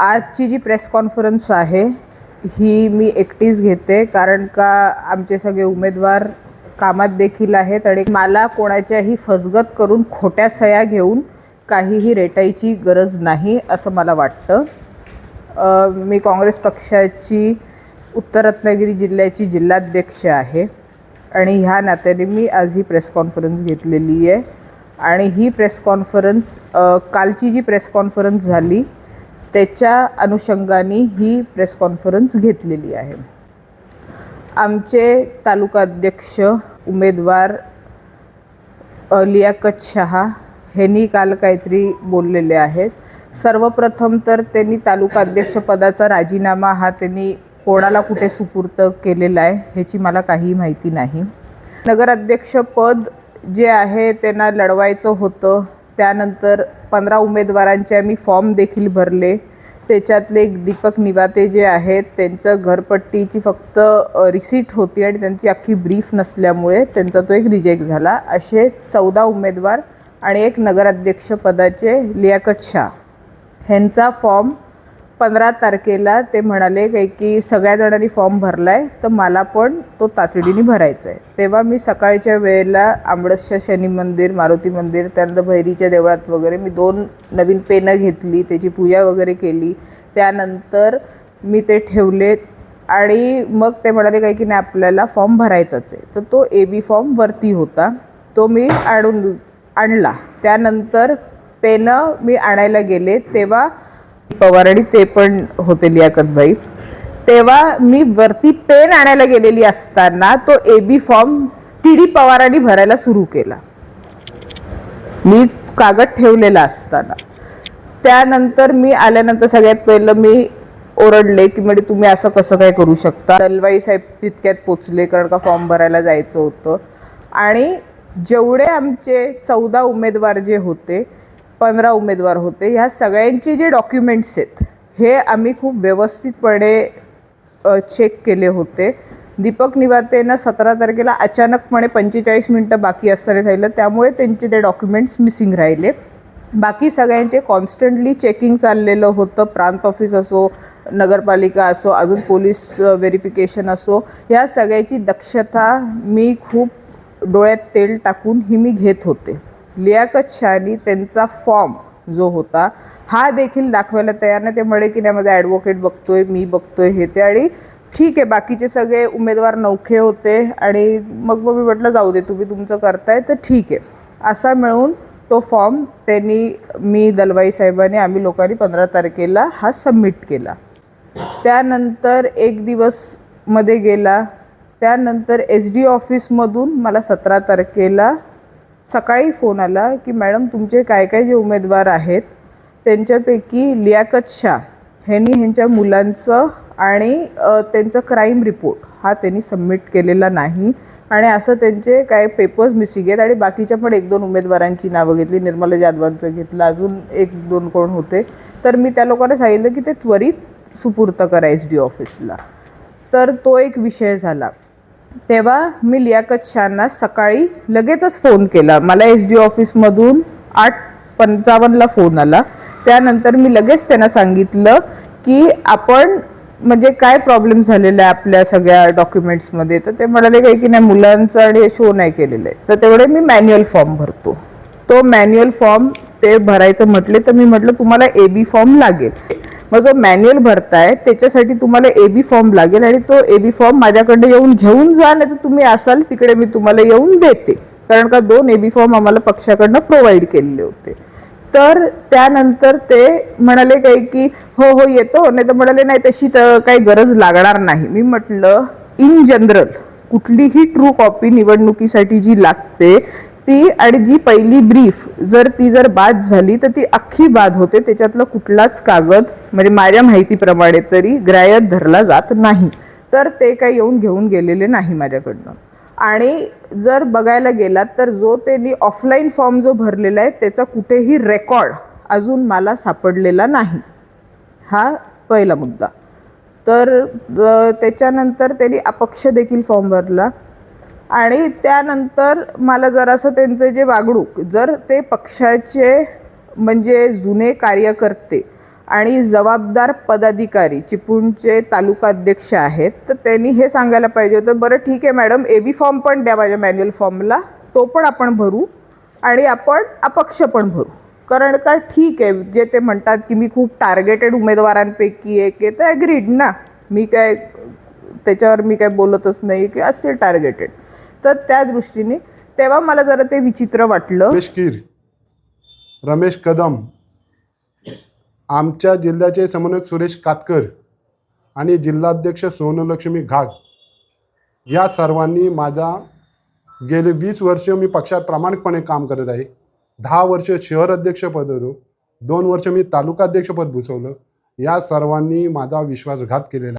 आजची जी press conference आहे ही मी एकटीच घेते कारण का आमचे सगळे उमेदवार कामात देखील आहेत आणि मला कोणाच्याही फसगत करून खोट्या सह्या घेऊन काहीही रेटायची गरज नाही असं मला वाटतं. मी काँग्रेस पक्षाची उत्तर रत्नागिरी जिल्ह्याची जिल्हाध्यक्ष आहे आणि ह्या नात्याने मी आज ही प्रेस कॉन्फरन्स घेतलेली आहे. आणि ही प्रेस कॉन्फरन्स कालची जी प्रेस कॉन्फरन्स झाली त्याच्या अनुषंगाने ही प्रेस कॉन्फरन्स घेतलेली आहे. आमचे तालुकाध्यक्ष उमेदवार लियाकत शहा ह्यांनी काल काहीतरी बोललेले आहेत. सर्वप्रथम तर त्यांनी तालुकाध्यक्षपदाचा राजीनामा हा त्यांनी कोणाला कुठे सुपूर्त केलेला आहे ह्याची मला काही माहिती नाही. नगराध्यक्षपद जे आहे त्यांना लढवायचं होतं त्यानंतर पंधरा उमेदवारांचे आम्ही फॉर्म देखील भरले. त्याच्यातले एक दीपक निवाते जे आहेत त्यांचं घरपट्टीची फक्त रिसीट होती आणि त्यांची अख्खी ब्रीफ नसल्यामुळे त्यांचा तो एक रिजेक्ट झाला. असे चौदा उमेदवार आणि एक नगराध्यक्षपदाचे लियाकत शाह. ह्यांचा फॉर्म पंधरा तारखेला ते म्हणाले काही की सगळ्या जणांनी फॉर्म भरला आहे तर मला पण तो तातडीने भरायचा आहे तेव्हा मी सकाळच्या वेळेला आंबडसच्या शनी मंदिर मारुती मंदिर त्यानंतर भैरीच्या देवळात वगैरे मी दोन नवीन पेनं घेतली त्याची पूजा वगैरे केली. त्यानंतर मी ते ठेवले आणि मग ते म्हणाले काही की नाही आपल्याला फॉर्म भरायचाच आहे तर तो ए बी फॉर्म वरती होता. तो मी आणून आणला. त्यानंतर पेनं मी आणायला गेले. तेव्हा पवार आणि ते पण होते लियाकतबाई तेव्हा मी वरती पेन आणायला गेलेली असताना तो A B form T D पवारांनी भरायला सुरू केला. मी कागद ठेवलेला असताना. त्यानंतर मी आल्यानंतर सगळ्यात पहिलं मी ओरडले की म्हणजे तुम्ही असं कसं काय करू शकता? दलवाई साहेब तितक्यात पोचले कारण का फॉर्म भरायला जायचं होतं? आणि जेवढे आमचे चौदा उमेदवार जे होते पंधरा उमेदवार होते. ह्या सगळ्यांचे जे डॉक्युमेंट्स आहेत हे आम्ही खूप व्यवस्थितपणे चेक केले होते. दीपक निवातेनं सतरा तारखेला अचानकपणे पंचेचाळीस मिनटं बाकी असताना राहिलं त्यामुळे त्यांचे ते डॉक्युमेंट्स मिसिंग राहिले. बाकी सगळ्यांचे कॉन्स्टंटली चेकिंग चाललेलं होतं. प्रांत ऑफिस असो नगरपालिका असो अजून पोलीस व्हेरिफिकेशन असो या सगळ्याची दक्षता मी खूप डोळ्यात तेल टाकून ही मी घेत होते. लियाकत शहानी त्यांचा फॉर्म जो होता हा देखील दाखवायला तयार नाही. ते म्हणे की नाही माझा ॲडव्होकेट बघतोय मी बघतोय हे ते. आणि ठीक आहे बाकीचे सगळे उमेदवार नौखे होते आणि मग मग मी म्हटलं जाऊ दे तुम्ही तुमचं करताय तर ठीक आहे. असा मिळून तो फॉर्म त्यांनी मी दलवाई साहेबांनी आम्ही लोकांनी पंधरा तारखेला हा सबमिट केला. त्यानंतर एक दिवसमध्ये गेला. त्यानंतर एस डी ऑफिसमधून मला सतरा तारखेला सकाळी फोन आला की मॅडम तुमचे काय काय जे उमेदवार आहेत त्यांच्यापैकी लियाकत शाह ह्यांनी ह्यांच्या मुलांचं आणि त्यांचं क्राईम रिपोर्ट हा त्यांनी सबमिट केलेला नाही आणि असं त्यांचे काय पेपर्स मिसिंग आहेत आणि बाकीच्या पण एक दोन उमेदवारांची नावं घेतली. निर्मला जाधवांचं घेतलं अजून एक दोन कोण होते. तर मी त्या लोकांना सांगितलं की ते त्वरित सुपूर्त करा एस डी ऑफिसला तर तो एक विषय झाला. तेव्हा मी लियाकत शाहना सकाळी लगेचच फोन केला. मला एस डी ऑफिसमधून आठ पंचावन्नला फोन आला. त्यानंतर मी लगेच त्यांना सांगितलं की आपण म्हणजे काय प्रॉब्लेम झालेला आहे आपल्या सगळ्या डॉक्युमेंट्समध्ये तर ते म्हणाले काही की नाही मुलांचं आणि शो नाही केलेलं आहे. तर तेवढे मी मॅन्युअल फॉर्म भरतो. तो मॅन्युअल फॉर्म ते भरायचं म्हटले तर मी म्हटलं तुम्हाला ए बी फॉर्म लागेल. मग जो मॅन्युअल भरताय त्याच्यासाठी तुम्हाला ए बी फॉर्म लागेल आणि तो ए बी फॉर्म माझ्याकडे येऊन घेऊन जा नाही तर तुम्ही असाल तिकडे मी तुम्हाला येऊन देते. कारण का दोन ए बी फॉर्म आम्हाला पक्षाकडनं प्रोव्हाइड केलेले होते. तर त्यानंतर ते म्हणाले काही की हो हो येतो. नाही तर म्हणाले नाही तशी तर काही गरज लागणार नाही. मी म्हटलं इन जनरल कुठलीही ट्रू कॉपी निवडणुकीसाठी जी लागते ती आणि जी पहिली ब्रीफ जर ती जर बाद झाली तर ती अख्खी बाद होते. त्याच्यातलं कुठलाच कागद म्हणजे माझ्या माहितीप्रमाणे तरी ग्राह्यात धरला जात नाही. तर ते काही येऊन घेऊन गेलेले नाही माझ्याकडनं. आणि जर बघायला गेलात तर जो त्यांनी ऑफलाईन फॉर्म जो भरलेला आहे त्याचा कुठेही रेकॉर्ड अजून मला सापडलेला नाही. हा पहिला मुद्दा. तर त्याच्यानंतर त्यांनी अपक्ष देखील फॉर्म भरला. आणि त्यानंतर मला जरासं त्यांचं जे वागणूक जर ते पक्षाचे म्हणजे जुने कार्यकर्ते आणि जबाबदार पदाधिकारी चिपळूणचे तालुका अध्यक्ष आहेत तर त्यांनी हे सांगायला पाहिजे होतं बरं ठीक आहे मॅडम ए बी फॉर्म पण द्या माझ्या मॅन्युअल फॉर्मला तो पण आपण भरू आणि आपण अपक्ष पण भरू. कारण का ठीक आहे जे ते म्हणतात की मी खूप टार्गेटेड उमेदवारांपैकी एक आहे तर ॲग्रीड ना. मी काय त्याच्यावर मी काय बोलतच नाही की असे टार्गेटेड तर त्या दृष्टीने तेव्हा मला जरा ते विचित्र वाटलं. रमेश कीर रमेश कदम आमच्या जिल्ह्याचे समन्वयक सुरेश कातकर आणि जिल्हाध्यक्ष सोनलक्ष्मी घाग या सर्वांनी माझा गेले वीस वर्ष मी पक्षात प्रामाणिकपणे काम करत आहे. दहा वर्ष शहर अध्यक्षपद होतो. दोन वर्ष मी तालुका अध्यक्षपद भूषवलं. या सर्वांनी माझा विश्वासघात केलेला